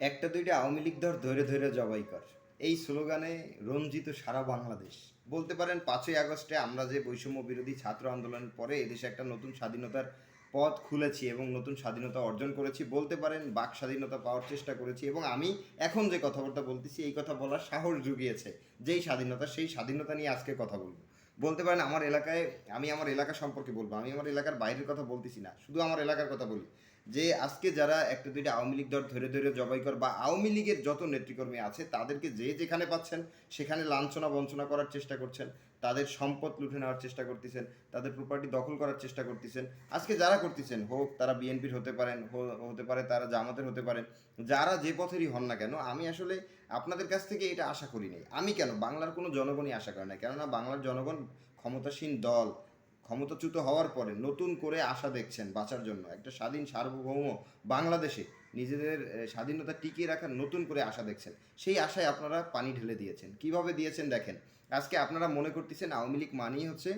একটা দুইটা আওয়ামী লীগ ধর ধরে ধরে জবাই কর। এই স্লোগানে রঞ্জিত সারা বাংলাদেশ। বলতে পারেন পাঁচই আগস্টে আমরা যে বৈষম্য বিরোধী ছাত্র আন্দোলনের পরে এদেশে একটা নতুন স্বাধীনতার পথ খুলেছি এবং নতুন স্বাধীনতা অর্জন করেছি, বলতে পারেন বাক স্বাধীনতা পাওয়ার চেষ্টা করেছি এবং আমি এখন যে কথাবার্তা বলতেছি, এই কথা বলার সাহস জুগিয়েছে। যেই স্বাধীনতা, সেই স্বাধীনতা নিয়ে আজকে কথা বলব। বলতে পারেন আমার এলাকায়, আমি আমার এলাকা সম্পর্কে বলব। আমি আমার এলাকার বাইরের কথা বলতেছি না। শুধু আমার এলাকার কথা বলি। যে আজকে যারা একটা দুইটা আওয়ামী লীগ দল ধরে ধরে জবাই কর বা আওয়ামী লীগের যত নেতৃকর্মী আছে, তাদেরকে যে যেখানে পাচ্ছেন, সেখানে লাঞ্ছনা বঞ্চনা করার চেষ্টা করছেন, তাদের সম্পদ লুটে নেওয়ার চেষ্টা করতেছেন, তাদের প্রপার্টি দখল করার চেষ্টা করতেছেন। আজকে যারা করতেছেন, হোক তারা বিএনপির হতে পারেন হতে পারে তারা জামাতের হতে পারেন, যারা যে পথেরই হন না কেন, আমি আসলে আপনাদের কাছ থেকে এটা আশা করি নাই। আমি কেন? বাংলার কোনো জনগণই আশা করে না কেননা বাংলার জনগণ ক্ষমতাসীন দল ক্ষমতাচ্যুত হওয়ার পরে নতুন করে আশা দেখছেন বাঁচার জন্য। একটা স্বাধীন সার্বভৌম বাংলাদেশে নিজেদের স্বাধীনতা টিকিয়ে রাখার নতুন করে আশা দেখছেন। সেই আশায় আপনারা পানি ঢেলে দিয়েছেন। কীভাবে দিয়েছেন দেখেন? আজকে আপনারা মনে করতেছেন আওয়ামী লীগ মানেই হচ্ছে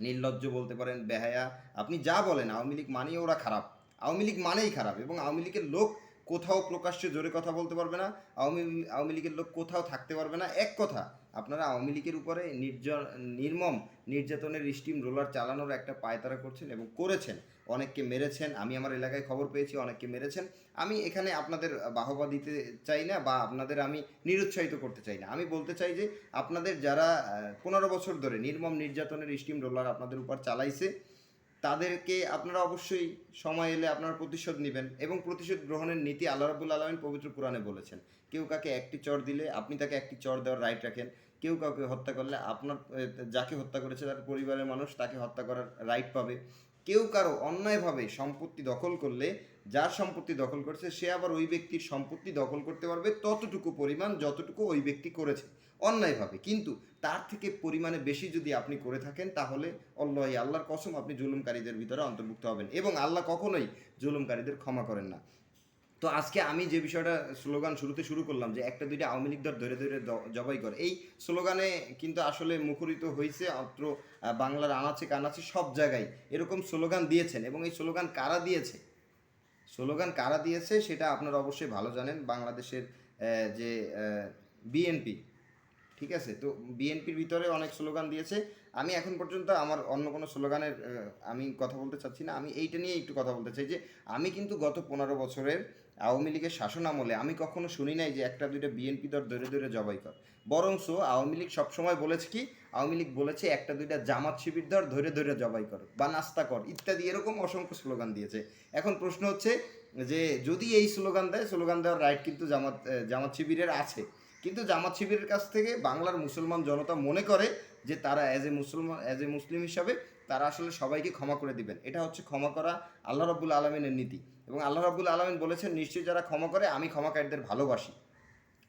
নির্লজ্জ বলতে পারেন, বেহায়া। আপনি যা বলেন, আওয়ামী লীগ মানেই ওরা খারাপ। আওয়ামী লীগ মানেই খারাপ এবং আওয়ামী লীগের লোক কোথাও প্রকাশ্যে জোরে কথা বলতে পারবে না, আওয়ামী আওয়ামী লীগের লোক কোথাও থাকতে পারবে না। এক কথা, আপনারা আওয়ামী লীগের উপরে নির্জন, নির্মম, নির্যাতনের স্টিম রোলার চালানোর একটা পায়তারা করছেন এবং করেছেন। অনেককে মেরেছেন, আমি আমার এলাকায় খবর পেয়েছি, অনেককে মেরেছেন। আমি এখানে আপনাদের বাহবা দিতে চাই না বা আপনাদের আমি নিরুৎসাহিত করতে চাই না। আমি বলতে চাই যে, আপনাদের যারা পনেরো বছর ধরে নির্মম, নির্যাতনের স্টিম রোলার আপনাদের উপর চালাইছে তাদেরকে আপনারা অবশ্যই সময় এলে আপনারা প্রতিশোধ নেবেন এবং প্রতিশোধ গ্রহণের নীতি আল্লাহ রাবুল আলমিন পবিত্র কোরআনে বলেছেন। কেউ কাকে একটি চর দিলে আপনি তাকে একটি চর দেওয়ার রাইট রাখেন। কেউ কাউকে হত্যা করলে আপনার যাকে হত্যা করেছে তার পরিবারের মানুষ তাকে হত্যা করার রাইট পাবে। কেউ কারও অন্যায়ভাবে সম্পত্তি দখল করলে যার সম্পত্তি দখল করেছে, সে আবার ওই ব্যক্তির সম্পত্তি দখল করতে পারবে ততটুকু পরিমাণ যতটুকু ওই ব্যক্তি করেছে, অন্যায়ভাবে। কিন্তু তার থেকে পরিমাণে বেশি যদি আপনি করে থাকেন, তাহলে অল্লাহ আল্লাহর কসম আপনি জুলুমকারীদের ভিতরে অন্তর্ভুক্ত হবেন এবং আল্লাহ কখনোই জুলুমকারীদের ক্ষমা করেন না। তো আজকে আমি যে বিষয়টা স্লোগান শুরুতে শুরু করলাম যে একটা দুইটা আওয়ামী লীগ দল ধরে ধরে জবাই কর, এই স্লোগানে কিন্তু আসলে মুখরিত হয়েছে অত্র বাংলার আনাচে কানাচে সব জায়গায়। এরকম স্লোগান দিয়েছেন এবং এই স্লোগান কারা দিয়েছে? স্লোগান কারা দিয়েছে সেটা আপনারা অবশ্যই ভালো জানেন। বাংলাদেশের যে বিএনপি ঠিক আছে? তো বিএনপির ভিতরে অনেক স্লোগান দিয়েছে। আমি এখন পর্যন্ত আমার অন্য কোনো স্লোগানের আমি কথা বলতে চাচ্ছি না। আমি এইটা নিয়ে একটু কথা বলতে চাই যে, আমি কিন্তু গত পনেরো বছরের আওয়ামী লীগের শাসন আমলে আমি কখনো শুনি নাই যে একটা দুইটা বিএনপি দর ধরে ধরে জবাই কর। বরংস আওয়ামী লীগ সবসময় বলেছে কি, আওয়ামী লীগ বলেছে একটা দুইটা জামাত শিবির দর ধরে ধরে জবাই কর বা নাস্তা কর ইত্যাদি এরকম অসংখ্য স্লোগান দিয়েছে। এখন প্রশ্ন হচ্ছে যে, যদি এই স্লোগান দেয়, স্লোগান দেওয়ার রাইট কিন্তু জামাত জামাত শিবিরের আছে। কিন্তু জামাত শিবিরের কাছ থেকে বাংলার মুসলমান জনতা মনে করে যে তারা অ্যাজ এ মুসলমান অ্যাজ এ মুসলিম হিসাবে তারা আসলে সবাইকে ক্ষমা করে দিবেন। এটা হচ্ছে ক্ষমা করা আল্লাহ রব্বুল আলমিনের নীতি। এবং আল্লাহ রব্বুল আলমিন বলেছেন, নিশ্চয়ই যারা ক্ষমা করে, আমি ক্ষমাকারীদের ভালোবাসি।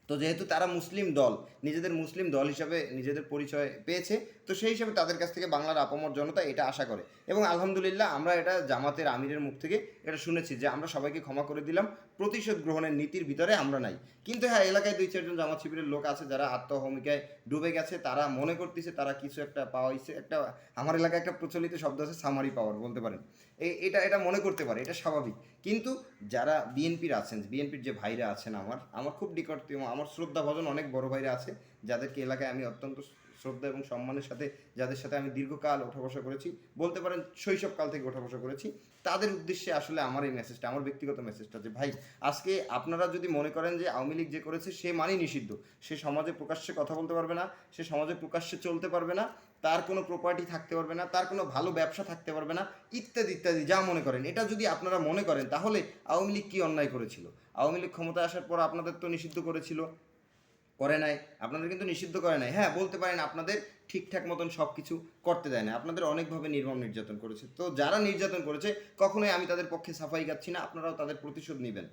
তো যেহেতু তারা মুসলিম দল, নিজেদের মুসলিম দল হিসাবে নিজেদের পরিচয় পেয়েছে, তো সেই হিসাবে তাদের কাছ থেকে বাংলার আপামর জনতা এটা আশা করে। এবং আলহামদুলিল্লাহ আমরা এটা জামাতের আমিরের মুখ থেকে এটা শুনেছি যে আমরা সবাইকে ক্ষমা করে দিলাম, প্রতিশোধ গ্রহণের নীতির ভিতরে আমরা নাই। কিন্তু হ্যাঁ এলাকায় দুই চারজন জামাত শিবিরের লোক আছে যারা আত্মহমিকায় ডুবে গেছে, তারা মনে করতেছে তারা কিছু একটা পাওয়াইছে একটা আমার এলাকায় একটা প্রচলিত শব্দ আছে, সামারি পাওয়ার বলতে পারেন। এটা এটা মনে করতে পারে, এটা স্বাভাবিক। কিন্তু যারা বিএনপির আছেন, বিএনপির যে ভাইরা আছেন আমার আমার খুব নিকটতম আমার শ্রদ্ধা ভজন অনেক বড় ভাইরা আছে, যাদেরকে এলাকায় আমি অত্যন্ত শ্রদ্ধা এবং সম্মানের সাথে যাদের সাথে আমি দীর্ঘকাল ওঠা বসা করেছি, বলতে পারেন শৈশবকাল থেকে ওঠা বসা করেছি, তাদের উদ্দেশ্যে আসলে আমার এই মেসেজটা আমার ব্যক্তিগত মেসেজটা যে, ভাই, আজকে আপনারা যদি মনে করেন যে আওয়ামী লীগ যে করেছে, সে মানেই নিষিদ্ধ। সে সমাজে প্রকাশ্যে কথা বলতে পারবে না, সে সমাজে প্রকাশ্যে চলতে পারবে না, তার কোনো প্রপার্টি থাকতে পারবে না, তার কোনো ভালো ব্যবসা থাকতে পারবে না, ইত্যাদি ইত্যাদি, যা মনে করেন। এটা যদি আপনারা মনে করেন, তাহলে আওয়ামী লীগ কী অন্যায় করেছিল? আওয়ামী লীগ ক্ষমতায় আসার পর আপনাদের তো নিষিদ্ধ করেছিল। করে নাই, আপনাদের কিন্তু নিষিদ্ধ করে নাই। হ্যাঁ বলতে পারেন আপনাদের ঠিকঠাক মতন সব কিছু করতে দেয় না। আপনাদের অনেকভাবে নির্মম নির্যাতন করেছে। তো যারা নির্যাতন করেছে, কখনোই আমি তাদের পক্ষে সাফাই গাচ্ছি না, আপনারাও তাদের প্রতিশোধ নেবেন।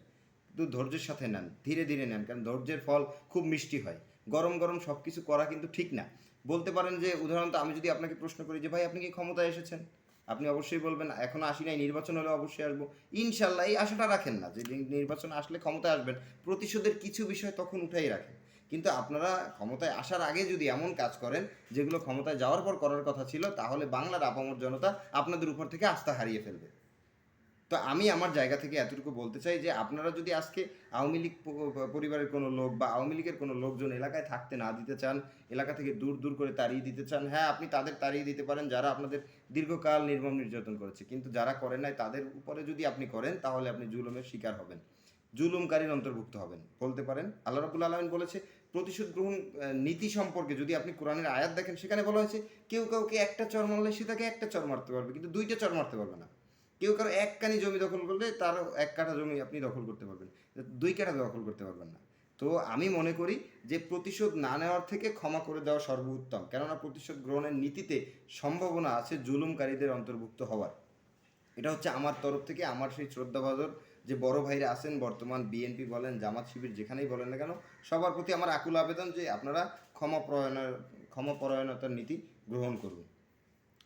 কিন্তু ধৈর্যের সাথে নেন, ধীরে ধীরে নেন, কারণ ধৈর্যের ফল খুব মিষ্টি হয়। গরম গরম সব কিছু করা কিন্তু ঠিক না। বলতে পারেন যে উদাহরণত আমি যদি আপনাকে প্রশ্ন করি যে, ভাই, আপনি কি ক্ষমতায় এসেছেন? আপনি অবশ্যই বলবেন, এখনও আসি নাই, নির্বাচন হলে অবশ্যই আসব। ইনশাল্লাহ, এই আশাটা রাখেন না যে, নির্বাচন আসলে ক্ষমতায় আসবেন। প্রতিশোধের কিছু বিষয় তখন উঠাই রাখেন। কিন্তু আপনারা ক্ষমতায় আসার আগে যদি এমন কাজ করেন, যেগুলো ক্ষমতায় যাওয়ার পর করার কথা ছিল, তাহলে বাংলার আপামর জনতা আপনাদের উপর থেকে আস্থা হারিয়ে ফেলবে। তো আমি আমার জায়গা থেকে এতটুকু বলতে চাই যে, আপনারা যদি আজকে আওয়ামী লীগ পরিবারের কোনো লোক বা আওয়ামী লীগের কোনো লোকজন এলাকায় থাকতে না দিতে চান, এলাকা থেকে দূর দূর করে তাড়িয়ে দিতে চান হ্যাঁ আপনি তাদের তাড়িয়ে দিতে পারেন যারা আপনাদের দীর্ঘকাল নির্মম নির্যাতন করেছে। কিন্তু যারা করেন নাই, তাদের উপরে যদি আপনি করেন, তাহলে আপনি জুলুমের শিকার হবেন। জুলুমকারীর অন্তর্ভুক্ত হবেন। বলতে পারেন, আল্লাহ রাবুল আলমিন বলেছে প্রতিশোধ গ্রহণ নীতি সম্পর্কে যদি আপনি কোরআনের আয়াত দেখেন, সেখানে বলা হয়েছে, কেউ কাউকে একটা চর মারলে সে তাকে একটা চর মারতে পারবে, কিন্তু দুইটা চর মারতে পারবে না। কেউ কারও এক কানি জমি দখল করলে তারও এক কাঠা জমি আপনি দখল করতে পারবেন, দুই কাঠা দখল করতে পারবেন না। তো আমি মনে করি যে প্রতিশোধ না নেওয়ার থেকে ক্ষমা করে দেওয়া সর্বোত্তম, কেননা প্রতিশোধ গ্রহণের নীতিতে সম্ভাবনা আছে জুলুমকারীদের অন্তর্ভুক্ত হওয়ার। এটা হচ্ছে আমার তরফ থেকে, আমার সেই শ্রদ্ধাভাজন যে বড় ভাইরা আছেন বর্তমান বিএনপি বলেন জামাত শিবির যেখানেই বলেন না কেন সবার প্রতি আমার আকুল আবেদন যে আপনারা ক্ষমা প্রয়ণের ক্ষমা পরায়ণতার নীতি গ্রহণ করুন।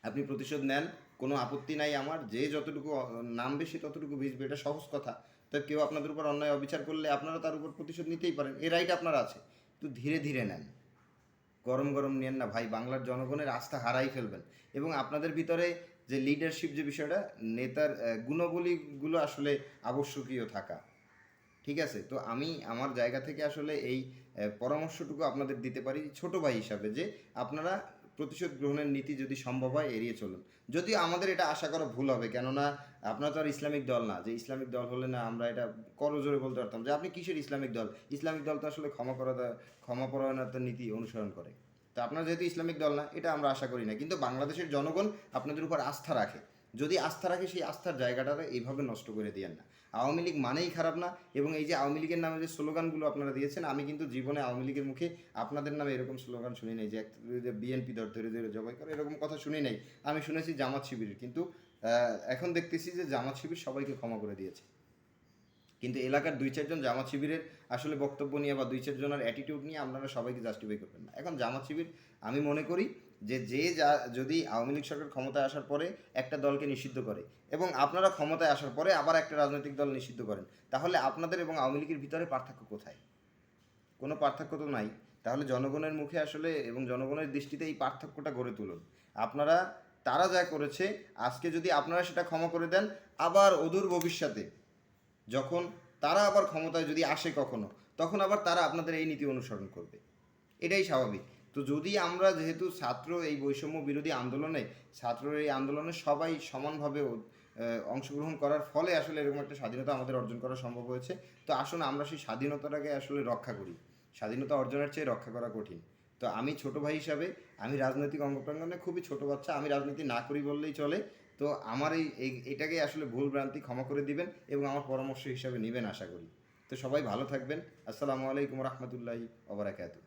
আপনি প্রতিশোধ নেন কোনো আপত্তি নাই আমার যে যতটুকু আহ, নামবে সে ততটুকু ভিজবে এটা সহজ কথা। তো কেউ আপনাদের উপর অন্যায় অবিচার করলে আপনারা তার উপর প্রতিশোধ নিতেই পারেন এই রাইট আপনার আছে। তো ধীরে ধীরে নেন। গরম গরম নেন না ভাই বাংলার জনগণের আস্থা হারাই ফেলবেন। এবং আপনাদের ভিতরে যে লিডারশিপ যে বিষয়টা, নেতার গুণাবলীগুলো আসলে আবশ্যকীয় থাকা। ঠিক আছে? তো আমি আমার জায়গা থেকে আসলে এই পরামর্শটুকু আপনাদের দিতে পারি ছোট ভাই হিসাবে যে আপনারা প্রতিশোধ গ্রহণের নীতি যদি সম্ভব হয় এড়িয়ে চলুন। যদিও আমাদের এটা আশা করা ভুল হবে, কেননা আপনারা তো আর ইসলামিক দল না। যে ইসলামিক দল হলে না আমরা এটা করজোরে বলতে পারতাম যে আপনি কিসের ইসলামিক দল? ইসলামিক দল তো আসলে ক্ষমা করা ক্ষমা পরায়ণতার নীতি অনুসরণ করে। তো আপনারা যেহেতু ইসলামিক দল না, এটা আমরা আশা করি না। কিন্তু বাংলাদেশের জনগণ আপনাদের উপর আস্থা রাখে। যদি আস্থা রাখে, সেই আস্থার জায়গাটাতে এইভাবে নষ্ট করে দিয়েন না। আওয়ামী লীগ মানেই খারাপ না, এবং এই যে আওয়ামী লীগের নামে যে স্লোগানগুলো আপনারা দিয়েছেন, আমি কিন্তু জীবনে আওয়ামী লীগের মুখে আপনাদের নামে এরকম স্লোগান শুনি নাই যে বিএনপি দর ধরে ধরে জবাই করে, এরকম কথা শুনি নাই। আমি শুনেছি জামাত শিবিরের, কিন্তু এখন দেখতেছি যে জামাত শিবির সবাইকে ক্ষমা করে দিয়েছে। কিন্তু এলাকার দুই চারজন জামাত শিবিরের আসলে বক্তব্য নিয়ে বা দুই চারজনের অ্যাটিটিউড নিয়ে আপনারা সবাইকে জাস্টিফাই করবেন না। এখন জামাত শিবির, আমি মনে করি যে যে যা, যদি আওয়ামী লীগ সরকার ক্ষমতায় আসার পরে একটা দলকে নিষিদ্ধ করে এবং আপনারা ক্ষমতায় আসার পরে আবার একটা রাজনৈতিক দল নিষিদ্ধ করেন, তাহলে আপনাদের এবং আওয়ামী লীগের ভিতরে পার্থক্য কোথায়? কোনো পার্থক্য তো নাই। তাহলে জনগণের মুখে আসলে এবং জনগণের দৃষ্টিতে এই পার্থক্যটা গড়ে তুলুন। আপনারা, তারা যা করেছে, আজকে যদি আপনারা সেটা ক্ষমা করে দেন, আবার অদূর ভবিষ্যতে যখন তারা আবার ক্ষমতায় যদি আসে কখনো, তখন আবার তারা আপনাদের এই নীতি অনুসরণ করবে। এটাই স্বাভাবিক। তো যদি আমরা যেহেতু ছাত্র এই বৈষম্য বিরোধী আন্দোলনে, ছাত্রর এই আন্দোলনে সবাই সমানভাবে অংশগ্রহণ করার ফলে আসলে এরকম একটা স্বাধীনতা আমাদের অর্জন করা সম্ভব হয়েছে, তো আসুন আমরা সেই স্বাধীনতাটাকে আসলে রক্ষা করি। স্বাধীনতা অর্জনের চেয়ে রক্ষা করা কঠিন। তো আমি ছোট ভাই হিসাবে, আমি রাজনৈতিক অঙ্গ প্রাঙ্গনে খুবই ছোট বাচ্চা, আমি রাজনীতি না করি বললেই চলে তো আমার এই এটাকে আসলে ভুল ভ্রান্তি ক্ষমা করে দিবেন এবং আমার পরামর্শ হিসাবে নেবেন আশা করি। তো সবাই ভালো থাকবেন। আসসালামু আলাইকুম রহমতুল্লাহি ওবরাকাতু